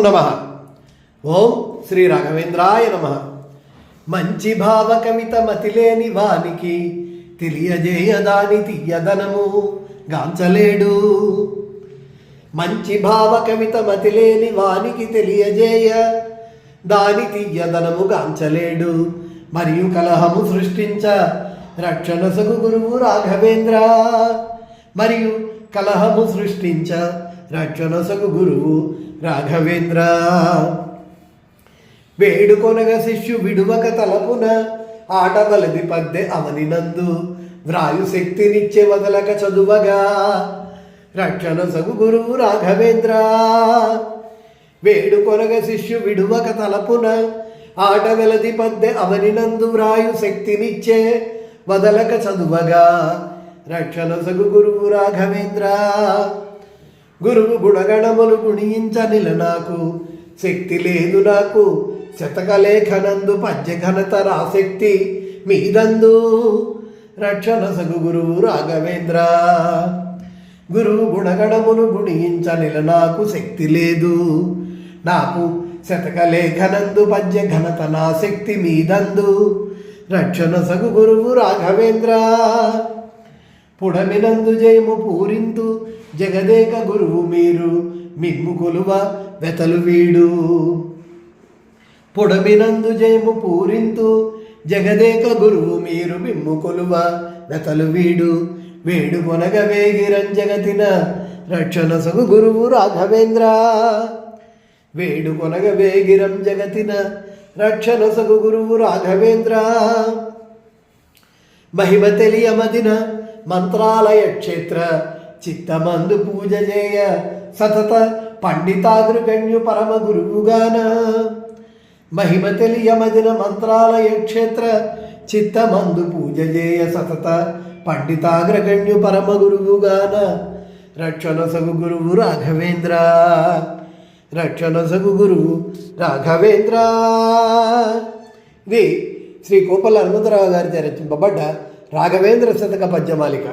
నమ. ఓం శ్రీ రాఘవేంద్రాయ నమ. మంచి భావ కవిత మతిలేని వానికి తెలియజేయదాని తీయదనము గాంచలేడు. మంచి భావ కవిత మతిలేని వానికి తెలియజేయ దాని తీయదనము గాంచలేడు. మరియు కలహము సృష్టించ రక్షణ సగు గురువు రాఘవేంద్ర. మరియు కలహము సృష్టించ రక్షణసగు గురువు రాఘవేంద్ర. వేడుకొనగ శిష్యు విడువక తలపున ఆటవలది పద్దె అవనినందు వ్రాయు శక్తినిచ్చే వదలక చదువగా. రక్షణ సగు గురువు రాఘవేంద్ర. వేడుకొనగ శిష్యు విడువక తలపున ఆట వెలది పద్దె అవనినందు వ్రాయు శక్తినిచ్చే వదలక చదువగా. రక్షణ సగు గురువు రాఘవేంద్ర. గురువు గుణగణములు గుణించనిల నాకు. శక్తి లేదు నాకు. శతకలేఖనందు పద్యఘనత రాశక్తి మీదందు. రక్షణ సగు గురువు రాఘవేంద్ర. గురువు గుణగణములు గుణించనిల నాకు శక్తి లేదు. నాకు శతకలేఖనందు పద్య ఘనత నా శక్తి మీదందు. రక్షణ సగు గురువు రాఘవేంద్ర. పుడమినందు జయము పూరింతు జగదేక గురువు మీరు మిమ్ము కొలువ వెతలు వీడు. పొడమినందు జయము పూరింతు జగదేక గురువు మీరు మిమ్ము కొలువ వెతలు వీడు. వేడు కొనగ వేగిరంజగతిన రక్షణ సగు గురువు రాఘవేంద్ర. వేడు కొనగ వేగిరం జగతిన రక్షణ సగు గురువు రాఘవేంద్ర. మహిమ తెలియమదిన మంత్రాలయ క్షేత్ర చిత్తమందు పూజ చేయ సతత పండితాగ్రగణ్యు పరమ గురువుగాన. మహిమ తెలియమదిన మంత్రాలయ క్షేత్ర చిత్తమందు పూజ చేయ సతత పండితాగ్రగణ్యు పరమ గురువుగాన. రక్షణ సగు గురువు రాఘవేంద్ర రక్షణ సగు గురువు రాఘవేంద్ర. ఇది శ్రీ కోపల హనుమంతరావు గారి రచింపబడ్డ రాఘవేంద్ర శతక పద్యమాలిక.